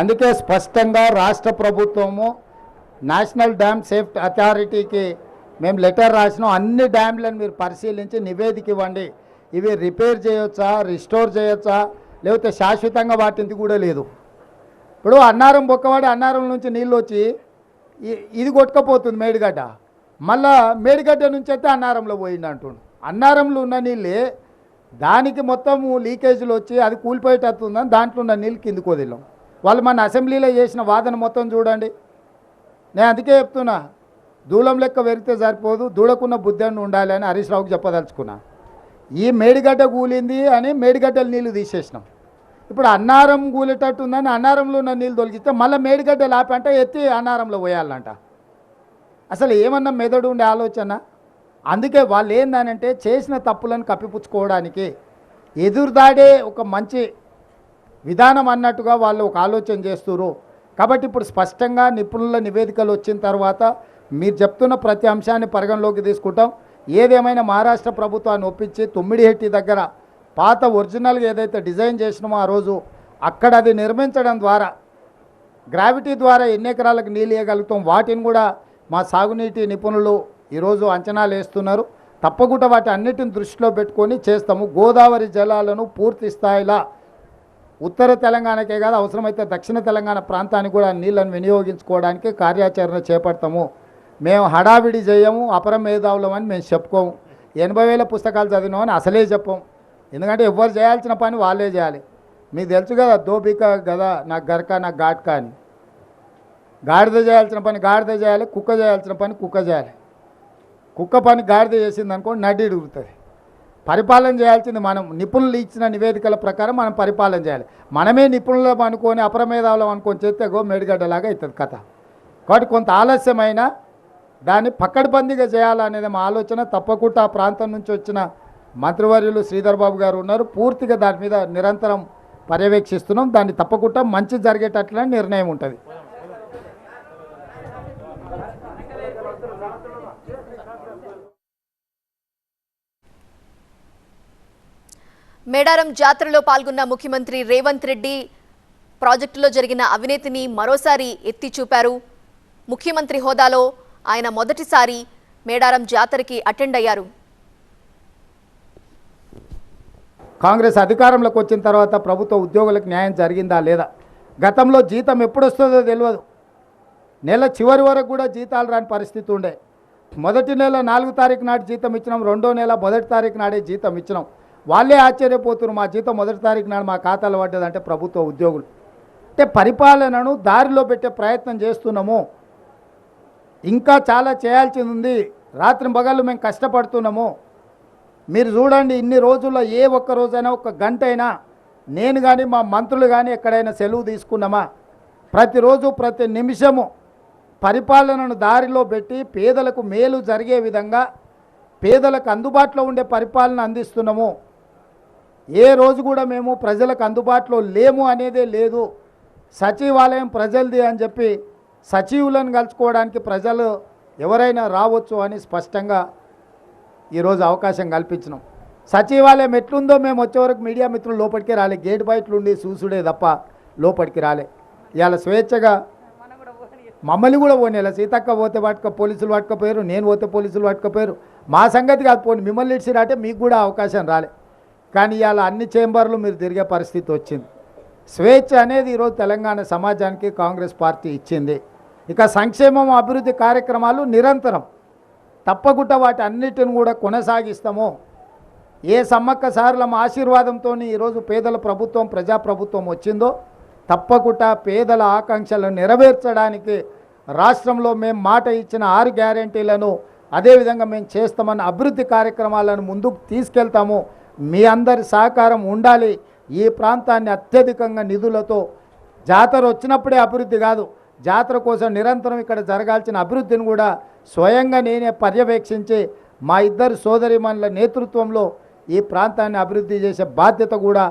అందుకే స్పష్టంగా రాష్ట్ర ప్రభుత్వము నేషనల్ డ్యామ్ సేఫ్టీ అథారిటీకి మేము లెటర్ రాసినాం. అన్ని డ్యామ్లను మీరు పరిశీలించి నివేదిక ఇవ్వండి. ఇవి రిపేర్ చేయొచ్చా రిస్టోర్ చేయొచ్చా లేకపోతే శాశ్వతంగా వాటింది కూడా లేదు. ఇప్పుడు అన్నారం బొక్కవాడి అన్నారం నుంచి నీళ్ళు వచ్చి ఇది కొట్టుకపోతుంది మేడిగడ్డ. మళ్ళా మేడిగడ్డ నుంచి అయితే అన్నారంలో పోయింది అంటుండు. అన్నారంలో ఉన్న నీళ్ళే దానికి మొత్తం లీకేజీలు వచ్చి అది కూలిపోయేటట్టుందని దాంట్లో ఉన్న నీళ్ళు కిందికి వదిలాం వాళ్ళు మన అసెంబ్లీలో చేసిన వాదన మొత్తం చూడండి. నేను అందుకే చెప్తున్నా దూలం లెక్క వెరితే సరిపోదు దూడకున్న బుద్ధి ఉండాలి అని హరీష్ రావుకి చెప్పదలుచుకున్నా. ఈ మేడిగడ్డ కూలింది అని మేడిగడ్డలు నీళ్ళు తీసేసినాం. ఇప్పుడు అన్నారం కూలేటట్టు ఉందని అన్నారంలో ఉన్న నీళ్ళు తొలగిస్తే మళ్ళీ మేడిగడ్డ లాపంట ఎత్తి అన్నారంలో పోయాలంట. అసలు ఏమన్నా మెదడు ఉండే ఆలోచన? అందుకే వాళ్ళు ఏందనంటే చేసిన తప్పులను కప్పిపుచ్చుకోవడానికి ఎదురుదాడే ఒక మంచి విధానం అన్నట్టుగా వాళ్ళు ఒక ఆలోచన చేస్తున్నారు కాబట్టి ఇప్పుడు స్పష్టంగా నిపుణుల నివేదికలు వచ్చిన తర్వాత మీరు చెప్తున్న ప్రతి అంశాన్ని పరిగణలోకి తీసుకుంటాం. ఏదేమైనా మహారాష్ట్ర ప్రభుత్వాన్ని ఒప్పించి తొమ్మిడిహెట్టి దగ్గర పాత ఒరిజినల్గా ఏదైతే డిజైన్ చేసినామో ఆ రోజు అక్కడ అది నిర్మించడం ద్వారా గ్రావిటీ ద్వారా ఎన్ని ఎకరాలకు నీళ్ళు ఇవ్వగలుగుతాం? వాటిని కూడా మా సాగునీటి నిపుణులు ఈరోజు అంచనాలు వేస్తున్నారు. తప్పకుండా వాటి అన్నిటిని దృష్టిలో పెట్టుకొని చేస్తాము. గోదావరి జలాలను పూర్తి స్థాయిలో ఉత్తర తెలంగాణకే కాదు అవసరమైతే దక్షిణ తెలంగాణ ప్రాంతానికి కూడా నీళ్ళను వినియోగించుకోవడానికి కార్యాచరణ చేపడతాము. మేము హడావిడి చేయము అపర మేధావులం అని మేము చెప్పుకోము. ఎనభై వేల పుస్తకాలు చదివినామని అసలే చెప్పం ఎందుకంటే ఎవరు చేయాల్సిన పని వాళ్ళే చేయాలి. మీకు తెలుసు కదా దోపిక కదా నాకు గరక నాకు ఘాట్కా అని. గాడిద చేయాల్సిన పని గాడిద చేయాలి కుక్క చేయాల్సిన పని కుక్క చేయాలి. కుక్క పని గాడిద చేసింది అనుకోండి నడ్డి ఉడుగుతుంది పరిపాలన చేయాల్సింది మనం. నిపుణులు ఇచ్చిన నివేదికల ప్రకారం మనం పరిపాలన చేయాలి. మనమే నిపుణులం అనుకొని అప్రమేధాలం అనుకొని చేస్తే గో మేడిగడ్డలాగా అవుతుంది కథ. కాబట్టి కొంత ఆలస్యమైన దాన్ని పక్కడబందీగా చేయాలనేది మా ఆలోచన. తప్పకుండా ఆ ప్రాంతం నుంచి వచ్చిన మంత్రివర్యులు శ్రీధర్ బాబు గారు ఉన్నారు. పూర్తిగా దాని మీద నిరంతరం పర్యవేక్షిస్తున్నాం. దాన్ని తప్పకుండా మంచి జరిగేటట్లనే నిర్ణయం ఉంటుంది. మేడారం జాతరలో పాల్గొన్న ముఖ్యమంత్రి రేవంత్ రెడ్డి ప్రాజెక్టులో జరిగిన అవినీతిని మరోసారి ఎత్తి చూపారు. ముఖ్యమంత్రి హోదాలో ఆయన మొదటిసారి మేడారం జాతరకి అటెండ్ అయ్యారు. కాంగ్రెస్ అధికారంలోకి వచ్చిన తర్వాత ప్రభుత్వ ఉద్యోగులకు న్యాయం జరిగిందా లేదా? గతంలో జీతం ఎప్పుడు వస్తుందో తెలియదు నెల చివరి వరకు కూడా జీతాలు రాని పరిస్థితి ఉండే. మొదటి నెల నాలుగు తారీఖు నాటి జీతం ఇచ్చినాం రెండో నెల మొదటి తారీఖు నాడే జీతం ఇచ్చినాం. వాళ్ళే ఆశ్చర్యపోతున్నారు. మా జీతం మొదటి తారీఖు నాడు మా ఖాతాలో పడ్డదంటే ప్రభుత్వ ఉద్యోగులు. అంటే పరిపాలనను దారిలో పెట్టే ప్రయత్నం చేస్తున్నాము. ఇంకా చాలా చేయాల్సింది ఉంది. రాత్రి పగళ్ళు మేము కష్టపడుతున్నాము. మీరు చూడండి ఇన్ని రోజుల్లో ఏ ఒక్క రోజైనా ఒక గంట అయినా నేను కానీ మా మంత్రులు కానీ ఎక్కడైనా సెలవు తీసుకున్నామా? ప్రతిరోజు ప్రతి నిమిషము పరిపాలనను దారిలో పెట్టి పేదలకు మేలు జరిగే విధంగా పేదలకు అందుబాటులో ఉండే పరిపాలన అందిస్తున్నాము. ఏ రోజు కూడా మేము ప్రజలకు అందుబాటులో లేము అనేదే లేదు. సచివాలయం ప్రజలది అని చెప్పి సచివులను కలుసుకోవడానికి ప్రజలు ఎవరైనా రావచ్చు అని స్పష్టంగా ఈరోజు అవకాశం కల్పించినాం. సచివాలయం ఎట్లుందో మేము వచ్చేవరకు మీడియా మిత్రులు లోపలికి రాలే. గేట్ బయటలుండి చూసుడే తప్ప లోపలికి రాలే. ఇవాళ స్వేచ్ఛగా మమ్మల్ని కూడా పోనేలా సీతక్క పోతే పట్టుక పోలీసులు పట్టుకపోయారు నేను పోతే పోలీసులు పట్టుకపోయారు మా సంగతి కాదు పోనీ మిమ్మల్ని ఇచ్చిరాటే మీకు కూడా అవకాశం రాలే. కానీ ఇవాళ అన్ని చేంబర్లు మీరు తిరిగే పరిస్థితి వచ్చింది. స్వేచ్ఛ అనేది ఈరోజు తెలంగాణ సమాజానికి కాంగ్రెస్ పార్టీ ఇచ్చింది. ఇక సంక్షేమం అభివృద్ధి కార్యక్రమాలు నిరంతరం. తప్పకుండా వాటి అన్నిటిని కూడా కొనసాగిస్తాము. ఏ సమ్మక్క సారలమ్మ ఆశీర్వాదంతో ఈరోజు పేదల ప్రభుత్వం ప్రజాప్రభుత్వం వచ్చిందో తప్పకుండా పేదల ఆకాంక్షలను నెరవేర్చడానికి రాష్ట్రంలో మేము మాట ఇచ్చిన ఆరు గ్యారంటీలను అదేవిధంగా మేము చేస్తామన్న అభివృద్ధి కార్యక్రమాలను ముందుకు తీసుకెళ్తాము. మీ అందరి సహకారం ఉండాలి. ఈ ప్రాంతాన్ని అత్యధికంగా నిధులతో జాతర వచ్చినప్పుడే అభివృద్ధి కాదు. జాతర కోసం నిరంతరం ఇక్కడ జరగాల్సిన అభివృద్ధిని కూడా స్వయంగా నేనే పర్యవేక్షించి మా ఇద్దరు సోదరిమణుల నేతృత్వంలో ఈ ప్రాంతాన్ని అభివృద్ధి చేసే బాధ్యత కూడా